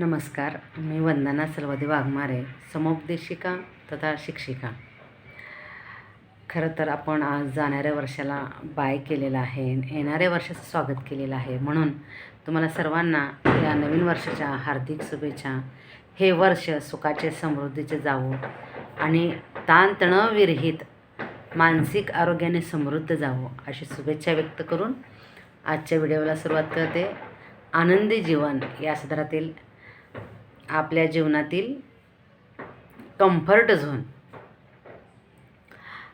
नमस्कार मी वंदना सलवादी वाघमारे समुपदेशिका तथा शिक्षिका. खरं तर आपण आज जाणाऱ्या वर्षाला बाय केलेलं आहे येणाऱ्या वर्षाचं स्वागत केलेलं आहे. म्हणून तुम्हाला सर्वांना या नवीन वर्षाच्या हार्दिक शुभेच्छा. हे वर्ष सुखाचे समृद्धीचे जावो आणि ताणतणविरहित मानसिक आरोग्याने समृद्ध जावो अशी शुभेच्छा व्यक्त करून आजच्या व्हिडिओला सुरुवात करते. आनंदी जीवन या सदरातील आपल्या जीवनातील कम्फर्ट झोन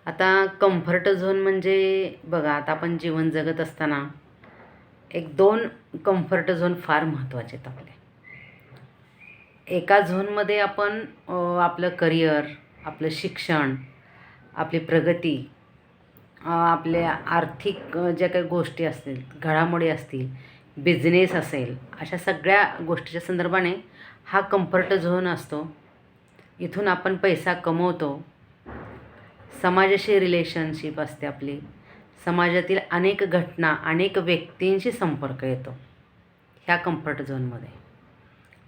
आता कम्फर्ट झोन म्हणजे बघा आता आपण जीवन जगत असताना एक दोन कम्फर्ट झोन फार महत्त्वाचे आहेत आपले. एका झोनमध्ये आपण आपलं करिअर आपलं शिक्षण आपली प्रगती आपल्या आर्थिक ज्या काही गोष्टी असतील घडामोडी असतील बिझनेस असेल अशा सगळ्या गोष्टीच्या संदर्भाने हा कम्फर्ट झोन असतो. इथून आपण पैसा कमवतो. समाजाशी रिलेशनशिप असते आपली. समाजातील अनेक घटना अनेक व्यक्तींशी संपर्क येतो. ह्या कम्फर्ट झोनमध्ये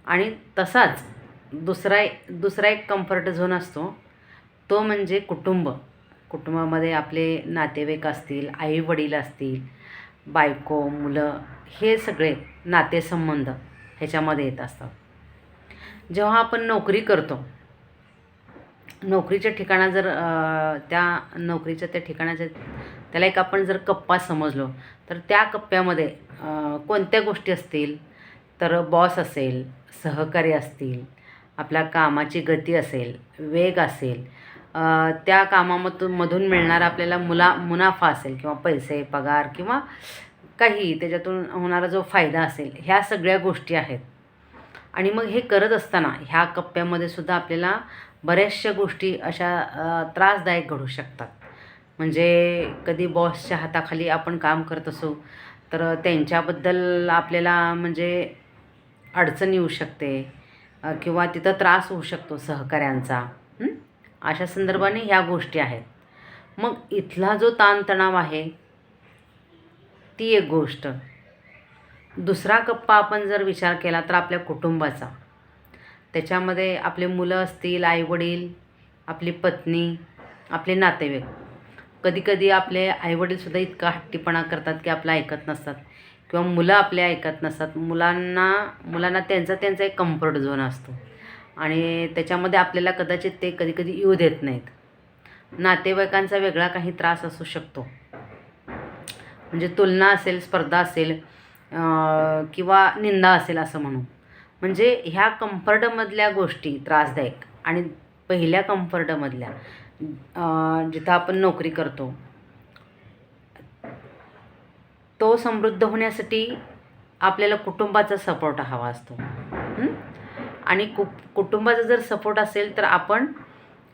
आणि तसाच दुसरा दुसरा एक कम्फर्ट झोन असतो. तो म्हणजे कुटुंब. कुटुंबामध्ये आपले नातेवाईक असतील आई वडील असतील बायको मुलं हे सगळे नातेसंबंध ह्याच्यामध्ये येत असतात. जेव्हा आपण नोकरी करतो नोकरीच्या ठिकाणा जर त्या नोकरीच्या त्या ठिकाणाच्या त्याला एक आपण जर कप्पा समजलो तर त्या कप्प्यामध्ये कोणत्या गोष्टी असतील? तर बॉस असेल सहकारी असतील आपल्या कामाची गती असेल वेग असेल त्या कामामधून मधून मिळणारा आपल्याला मुला मुनाफा असेल किंवा पैसे पगार किंवा काही त्याच्यातून होणारा जो फायदा असेल ह्या सगळ्या गोष्टी आहेत. आणि मग हे करत असताना ह्या कप्प्यामध्ये सुद्धा आपल्याला बऱ्याचशा गोष्टी अशा त्रासदायक घडू शकतात. म्हणजे कधी बॉसच्या हाताखाली आपण काम करत असू तर त्यांच्याबद्दल आपल्याला म्हणजे अडचण येऊ शकते किंवा तिथं त्रास होऊ शकतो सहकाऱ्यांचा. अशा संदर्भाने ह्या गोष्टी आहेत. मग इथला जो ताणतणाव आहे ती एक गोष्ट. दुसरा कप्पा आपण जर विचार केला तर आपल्या कुटुंबाचा. त्याच्यामध्ये आपले मुलं असतील आईवडील आपली पत्नी आपले नातेवाईक. कधीकधी आपले आईवडीलसुद्धा इतका हट्टीपणा करतात की आपलं ऐकत नसतात. किंवा मुलं आपले ऐकत नसतात. मुलांना मुलांना त्यांचा त्यांचा एक कम्फर्ट झोन असतो. आणि त्याच्यामध्ये आपल्याला कदाचित ते कधीकधी येऊ देत नाहीत. नातेवाईकांचा वेगळा काही त्रास असू शकतो. म्हणजे तुलना असेल स्पर्धा असेल किंवा निंदा असेल असं म्हणू म्हणजे ह्या कम्फर्टमधल्या गोष्टी त्रासदायक आणि पहिल्या कम्फर्टमधल्या जिथं आपण नोकरी करतो तो समृद्ध होण्यासाठी आपल्याला कुटुंबाचा सपोर्ट हवा असतो. आणि कु कुटुंबाचा जर सपोर्ट असेल तर आपण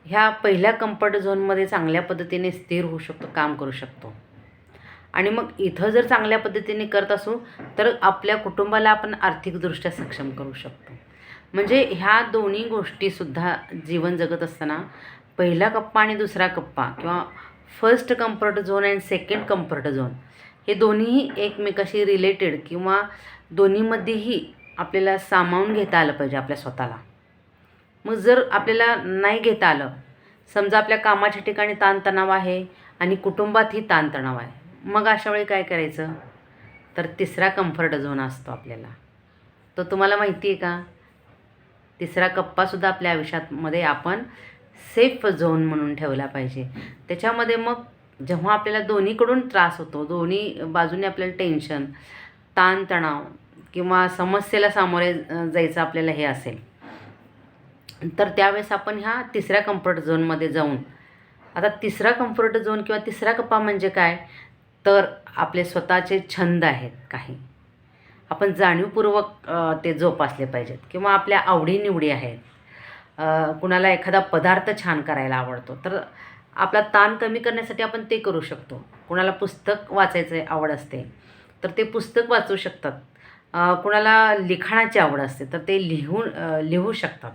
ह्या पहिल्या कम्फर्ट झोनमध्ये चांगल्या पद्धतीने स्थिर होऊ शकतो काम करू शकतो. आणि मग इथं जर चांगल्या पद्धतीने करत असू तर आपल्या कुटुंबाला आपण आर्थिकदृष्ट्या सक्षम करू शकतो. म्हणजे ह्या दोन्ही गोष्टीसुद्धा जीवन जगत असताना पहिला कप्पा आणि दुसरा कप्पा किंवा first comfort zone and second comfort zone हे दोन्हीही एकमेकाशी रिलेटेड किंवा दोन्हीमध्येही आपल्याला सामावून घेता आलं पाहिजे आपल्या स्वतःला. मग जर आपल्याला नाही घेता आलं समजा आपल्या कामाच्या ठिकाणी ताणतणाव आहे आणि कुटुंबातही ताणतणाव आहे मग अशा वेळी काय करायचं? तर तिसरा कम्फर्ट झोन असतो आपल्याला. तो तुम्हाला माहिती आहे का? तिसरा कप्पासुद्धा आपल्या आयुष्यामध्ये आपण सेफ झोन म्हणून ठेवला पाहिजे. त्याच्यामध्ये मग जेव्हा आपल्याला दोन्हीकडून त्रास होतो दोन्ही बाजूने आपल्याला टेन्शन ताणतणाव किंवा समस्येला सामोरे जायचं आपल्याला हे असेल. तर त्यावेळेस आपण ह्या तिसऱ्या कम्फर्ट झोनमध्ये जाऊन आता तिसरा कम्फर्ट झोन किंवा तिसरा कप्पा म्हणजे काय? तर आपले स्वतःचे छंद आहेत काही. आपण जाणीवपूर्वक ते जोपासले पाहिजेत किंवा आपल्या आवडीनिवडी आहेत. कुणाला एखादा पदार्थ छान करायला आवडतो तर आपला ताण कमी करण्यासाठी आपण ते करू शकतो. कुणाला पुस्तक वाचायचं आवड असते तर ते पुस्तक वाचू शकतात. कुणाला लिखाणाची आवड असते तर ते लिहून लिहू शकतात.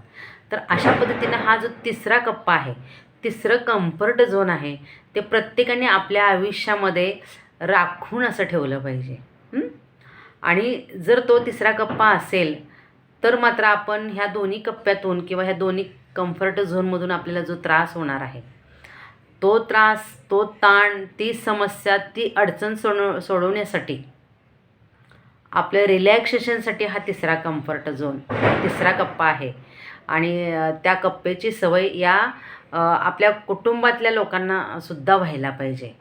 तर अशा पद्धतीनं हा जो तिसरा कप्पा आहे तिसरं कम्फर्ट झोन आहे. ते प्रत्येकाने आपल्या आयुष्यामध्ये राखून असं ठेवलं पाहिजे. आणि जर तो तिसरा कप्पा असेल तर मात्र आपण ह्या दोन्ही कप्प्यातून किंवा ह्या दोन्ही कम्फर्ट झोनमधून आपल्याला जो त्रास होणार आहे तो त्रास तो ताण ती समस्या ती अडचण सोड सोडवण्यासाठी आपल्या रिलॅक्सेशनसाठी हा तिसरा कम्फर्ट झोन तिसरा कप्पा आहे. आणि त्या कप्पेची सवय या आपल्या कुटुंबातल्या लोकांना सुद्धा व्हायला पाहिजे.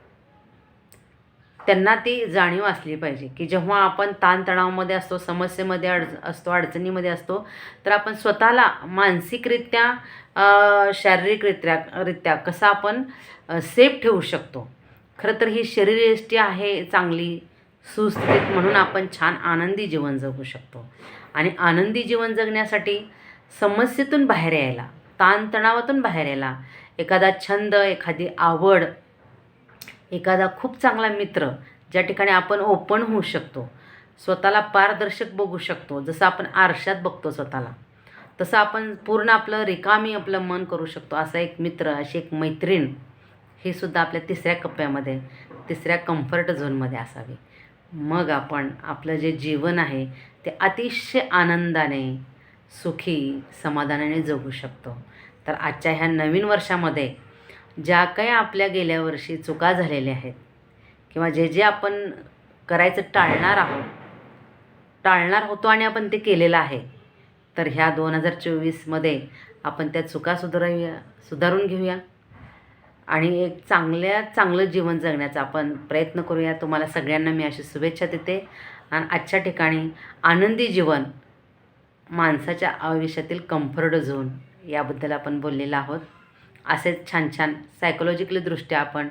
त्यांना ती जाणीव असली पाहिजे की जेव्हा आपण ताणतणावामध्ये असतो समस्येमध्ये अड असतो अडचणीमध्ये असतो तर आपण स्वतःला मानसिकरित्या शारीरिकरित्या रित्या कसं आपण सेफ ठेवू शकतो. खरं तर ही शरीरयष्टी आहे चांगली सुस्थितीत म्हणून आपण छान आनंदी जीवन जगू शकतो. आणि आनंदी जीवन जगण्यासाठी समस्येतून बाहेर यायला ताणतणावातून बाहेर यायला. एखादा छंद एखादी आवड एखादा खूप चांगला मित्र ज्या ठिकाणी आपण ओपन होऊ शकतो. स्वतःला पारदर्शक बघू शकतो. जसं आपण आरशात बघतो स्वतःला. तसं आपण पूर्ण आपलं रिकामी आपलं मन करू शकतो. असा एक मित्र अशी एक मैत्रीण ही सुद्धा आपल्या तिसऱ्या कप्प्यामध्ये तिसऱ्या कम्फर्ट झोनमध्ये असावी. मग आपण आपलं जे जीवन आहे ते अतिशय आनंदाने सुखी समाधानाने जगू शकतो. तर आजच्या ह्या नवीन वर्षामध्ये ज्या काही आपल्या गेल्या वर्षी चुका झालेल्या आहेत किंवा जे जे आपण करायचं टाळणार आहोत टाळणार होतो आणि आपण ते केलेलं आहे तर ह्या दोन हजार चोवीसमध्ये आपण त्या चुका सुधारूया सुधारून घेऊया आणि एक चांगल्या चांगलं जीवन जगण्याचा आपण प्रयत्न करूया. तुम्हाला सगळ्यांना मी अशी शुभेच्छा देते. आणि आजच्या ठिकाणी आनंदी जीवन माणसाच्या आयुष्यातील कम्फर्ट झोन याबद्दल आपण बोललेलो आहोत. असेच छान छान सायकोलॉजिकली दृष्ट्या आपण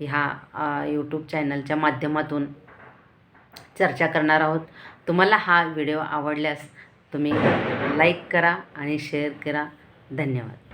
ह्या यूट्यूब चॅनलच्या माध्यमातून चर्चा करणार आहोत. तुम्हाला हा व्हिडिओ आवडल्यास तुम्ही लाईक करा आणि शेअर करा. धन्यवाद.